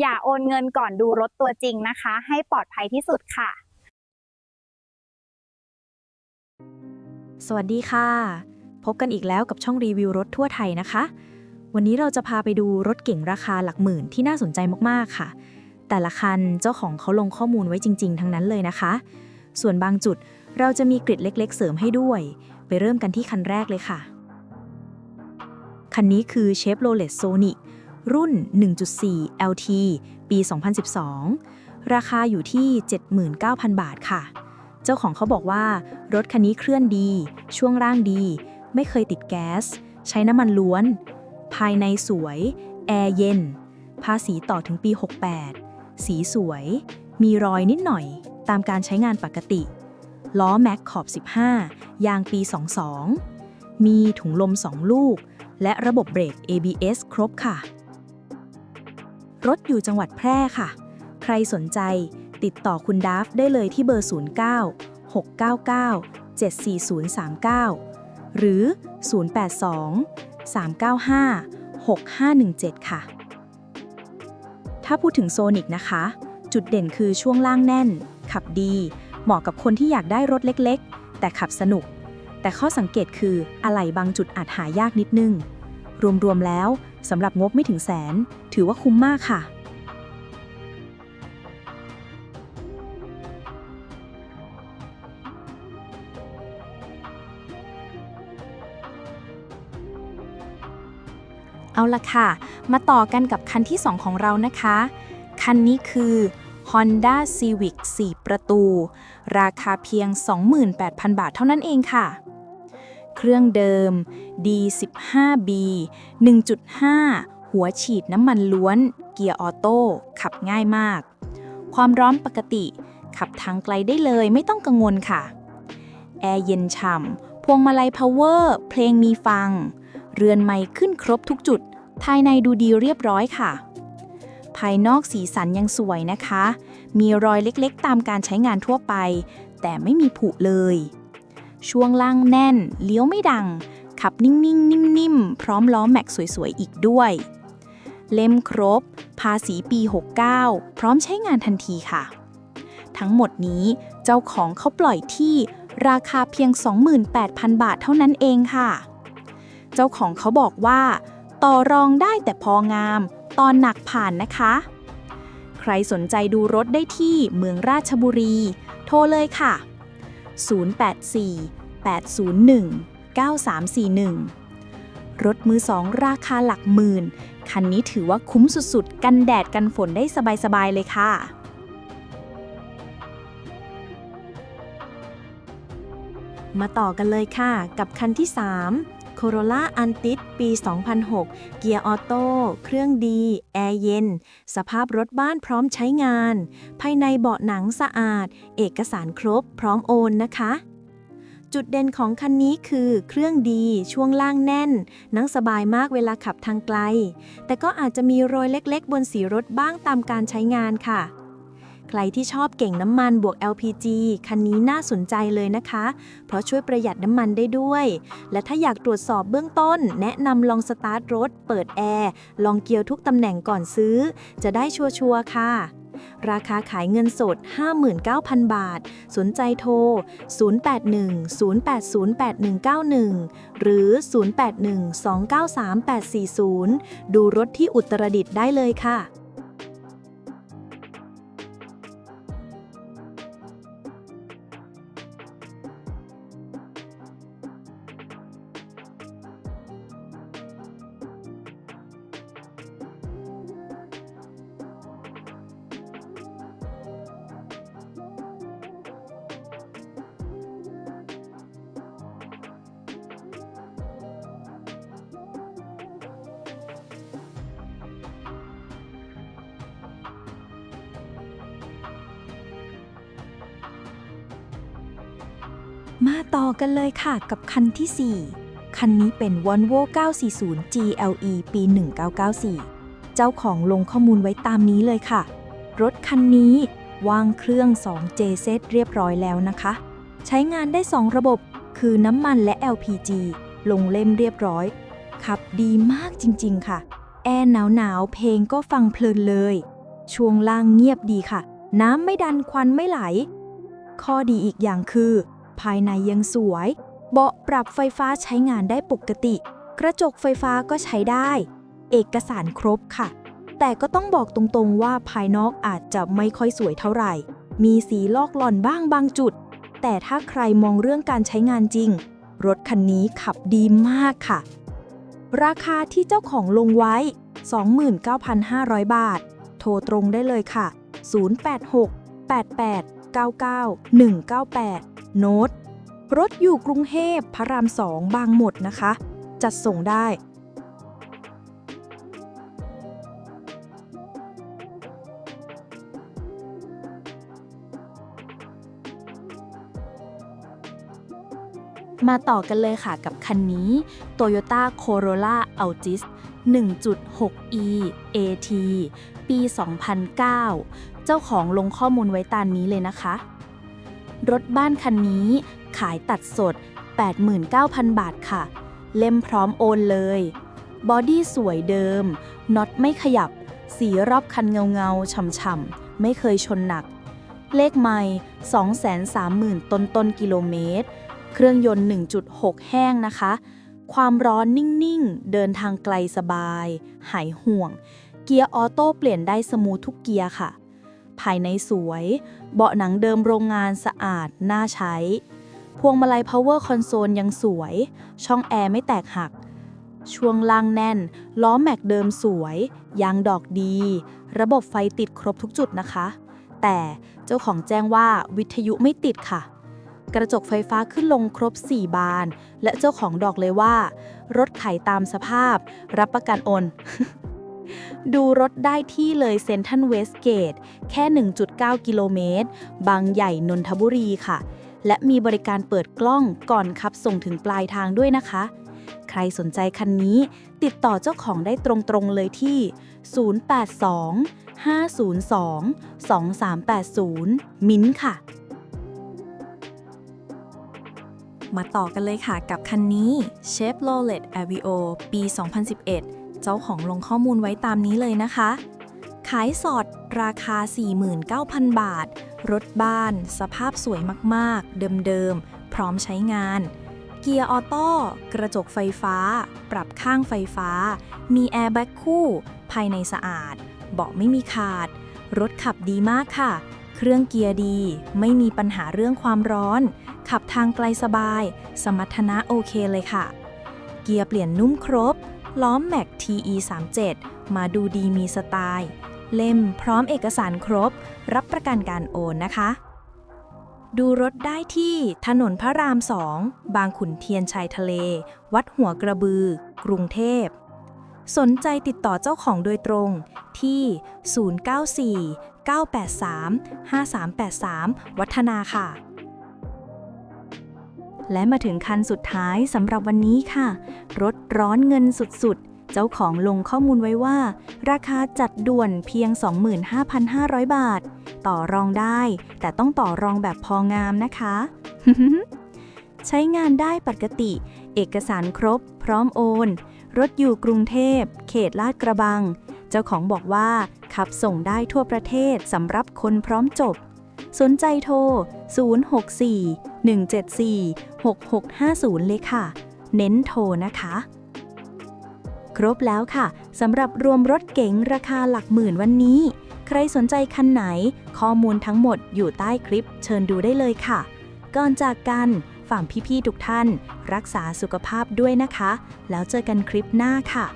อย่าโอนเงินก่อนดูรถตัวจริงนะคะ ให้ปลอดภัยที่สุดค่ะ สวัสดีค่ะ พบกันอีกแล้วกับช่องรีวิวรถทั่วไทยนะคะ วันนี้เราจะพาไปดูรถเก่งราคาหลักหมื่นที่น่าสนใจมากๆค่ะ แต่ละคันเจ้าของเขาลงข้อมูลไว้จริง ๆ ทั้งนั้นเลยนะคะ ส่วนบางจุดเราจะมีกริดเล็ก ๆ เสริมให้ด้วย ไปเริ่มกันที่คันแรกเลยค่ะ คันนี้คือ Chevrolet Sonic รุ่น รุ่น 1.4 LT ปี 2012 ราคาอยู่ที่ 79,000 บาทค่ะ เจ้าของเขาบอกว่า รถคันนี้เคลื่อนดี ช่วงล่างดี ไม่เคยติดแก๊ส ใช้น้ำมันล้วน ภายในสวย แอร์เย็น ภาษีต่อถึงปี 68 สีสวย มีรอยนิดหน่อย ตามการใช้งานปกติ ล้อแม็กขอบ 15 ยางปี 22 มีถุงลม 2 ลูกและระบบเบรก ABS ครบค่ะ รถอยู่จังหวัดแพร่ค่ะ ใครสนใจติดต่อคุณดาฟได้เลยที่เบอร์ 09 699 74039 หรือ 082 395 6517 ค่ะ ถ้าพูดถึงโซนิกนะคะ จุดเด่นคือช่วงล่างแน่น ขับดี เหมาะกับคนที่อยากได้รถเล็กๆ แต่ขับสนุก แต่ข้อสังเกตคืออะไหล่บางจุดอาจหายากนิดนึง รวมๆแล้ว สำหรับงบไม่ถึงแสน ถือว่าคุ้มมากค่ะ เอาละค่ะ มาต่อกันกับคันที่ 2 ของเรานะคะ คันนี้คือ Honda Civic 4 ประตู ราคาเพียง 28,000 บาทเท่านั้นเองค่ะ เครื่องเดิม D15B 1.5 หัวฉีดน้ำมันล้วน เกียร์ออโต้ ขับง่ายมาก ความร้อนปกติ ขับทางไกลได้เลยไม่ต้องกังวลค่ะ แอร์เย็นฉ่ำ พวงมาลัยพาวเวอร์ เพลงมีฟัง เรือนไม้ขึ้นครบทุกจุด ภายในดูดีเรียบร้อยค่ะ ภายนอกสีสันยังสวยนะคะ มีรอยเล็กๆ ตามการใช้งานทั่วไป แต่ไม่มีผุเลย ช่วงล่างแน่น เลี้ยวไม่ดัง ขับนิ่งๆ นิ่มๆ พร้อมล้อแม็กสวยๆ อีกด้วย เล่มครบ ภาษีปี 69 พร้อมใช้งานทันทีค่ะ ทั้งหมดนี้เจ้าของเขาปล่อยที่ราคาเพียง 28,000 บาทเท่านั้นเองค่ะ เจ้าของเขาบอกว่า ต่อรองได้แต่พองาม ตอนหนักผ่านนะคะ ใครสนใจดูรถได้ที่เมืองราชบุรี โทรเลยค่ะ 084 801 9341 รถมือสองราคาหลักหมื่น คันนี้ถือว่าคุ้มสุดๆ กันแดดกันฝนได้สบายๆเลยค่ะมาต่อกันเลยค่ะ กับคันที่ 3 Corolla Antis ปี 2006 เกียร์ออโต้ เครื่องดี แอร์เย็น สภาพรถบ้านพร้อมใช้งาน ภายในเบาะหนังสะอาด เอกสารครบ พร้อมโอนนะคะ จุดเด่นของคันนี้คือ เครื่องดี ช่วงล่างแน่น นั่งสบายมากเวลาขับทางไกล แต่ก็อาจจะมีรอยเล็กๆ บนสีรถบ้างตามการใช้งานค่ะ ใครที่ชอบเก่งน้ำมันบวก LPG คันนี้น่าสนใจเลยนะคะ เพราะช่วยประหยัดน้ำมันได้ด้วย และถ้าอยากตรวจสอบเบื้องต้น แนะนำลองสตาร์ทรถ เปิดแอร์ ลองเกียร์ทุกตำแหน่งก่อนซื้อ จะได้ชัวร์ๆค่ะราคาขายเงินสด 59,000 บาท สนใจโทร 081-080-8191 หรือ 081-293-840 ดูรถที่อุตรดิตถได้เลยค่ะ มาต่อกันเลยค่ะกับคันที่ 4 คันนี้เป็น Volvo 940 GLE ปี 1994 เจ้าของลงข้อมูลไว้ตามนี้เลยค่ะ รถคันนี้วางเครื่อง 2 JZ เรียบร้อยแล้วนะคะ ใช้งานได้ 2 ระบบ คือน้ำมันและ LPG ลงเล่มเรียบร้อย ขับดีมากจริงๆค่ะ แอร์หนาวๆ เพลงก็ฟังเพลินเลย ช่วงล่างเงียบดีค่ะ น้ำไม่ดันควันไม่ไหล ข้อดีอีกอย่างคือ ภายในยังสวย เบาะปรับไฟฟ้าใช้งานได้ปกติ กระจกไฟฟ้าก็ใช้ได้ เอกสารครบค่ะ แต่ก็ต้องบอกตรงๆว่าภายนอกอาจจะไม่ค่อยสวยเท่าไหร่ มีสีลอกหล่อนบ้างบางจุด แต่ถ้าใครมองเรื่องการใช้งานจริง รถคันนี้ขับดีมากค่ะ ราคาที่เจ้าของลงไว้ 29,500 บาท โทรตรงได้เลยค่ะ 086 88 99 198 โน้ตรถอยู่กรุงเทพพระรามสองบางหมดนะคะ จัดส่งได้ มาต่อกันเลยค่ะกับคันนี้ Toyota Corolla Altis 1.6e AT ปี 2009 เจ้าของลงข้อมูลไว้ตามนี้เลยนะคะ รถบ้านคันนี้ ขายตัดสด 89,000 บาทค่ะ เล่มพร้อมโอนเลย บอดี้สวยเดิม น็อตไม่ขยับ สีรอบคันเงาเงาๆฉ่ำๆ ไม่เคยชนหนัก เลขไม่230,000 ต้นต้นๆกิโลเมตร เครื่องยนต์ 1.6 แห้งนะคะ ความร้อนนิ่งๆ เดินทางไกลสบาย หายห่วง เกียร์ออโต้เปลี่ยนได้สมูททุกเกียร์ค่ะ ภายในสวย เบาะหนังเดิมโรงงานสะอาด น่าใช้ พวงมาลัย power console ยังสวย ช่องแอร์ไม่แตกหัก ช่วงล่างแน่น ล้อแม็กเดิมสวย ยางดอกดี ระบบไฟติดครบทุกจุดนะคะ แต่เจ้าของแจ้งว่าวิทยุไม่ติดค่ะ กระจกไฟฟ้าขึ้นลงครบ 4 บาน และเจ้าของดอกเลยว่า รถไขตามสภาพ รับประกันโอน ดูรถได้ที่เลยเซนทันเวสเกตแค่ 1.9 กิโลเมตร บางใหญ่นนทบุรีค่ะ และมีบริการเปิดกล้องก่อนขับส่งถึงปลายทางด้วยนะคะ ใครสนใจคันนี้ติดต่อเจ้าของได้ตรงๆเลยที่ 082 502 2380 มิ้นค่ะมาต่อกันเลยค่ะกับคันนี้ Chevrolet Aveo ปี 2011 เจ้าของลงข้อมูลไว้ตามนี้เลยนะคะ ขายสดราคา 49,000 บาท รถบ้าน สภาพสวยมากๆ เดิมๆ พร้อมใช้งาน เกียร์ออโต้ กระจกไฟฟ้า ปรับข้างไฟฟ้า มีแอร์แบ็กคู่ ภายในสะอาด เบาะไม่มีขาด รถขับดีมากค่ะเครื่องเกียร์ดี ไม่มีปัญหาเรื่องความร้อน ขับทางไกลสบาย สมรรถนะโอเคเลยค่ะ เกียร์เปลี่ยนนุ่มครบ ล้อมแม็ก TE 37 มาดูดีมีสไตล์ เล่มพร้อมเอกสารครบ รับประกันการโอนนะคะ ดูรถได้ที่ถนนพระราม 2 บางขุนเทียนชายทะเล วัดหัวกระบือ กรุงเทพ สนใจติดต่อเจ้าของโดยตรงที่ 094 983 5383 วัฒนาค่ะ และมาถึงคันสุดท้ายสำหรับวันนี้ค่ะ รถร้อนเงินสุดๆ เจ้าของลงข้อมูลไว้ว่า ราคาจัดด่วนเพียง 25,500 บาท ต่อรองได้ แต่ต้องต่อรองแบบพองามนะคะ ใช้งานได้ปกติ เอกสารครบ พร้อมโอน รถอยู่กรุงเทพ เขตลาดกระบัง เจ้าของบอกว่า ขับส่งได้ทั่วประเทศสำหรับคนพร้อมจบ สนใจโทร 064 174 6650 เลยค่ะ เน้นโทรนะคะ ครบแล้วค่ะสำหรับรวมรถเก๋งราคาหลักหมื่นวันนี้ ใครสนใจคันไหน ข้อมูลทั้งหมดอยู่ใต้คลิปเชิญดูได้เลยค่ะ ก่อนจากกันฝากพี่ๆทุกท่าน รักษาสุขภาพด้วยนะคะ แล้วเจอกันคลิปหน้าค่ะ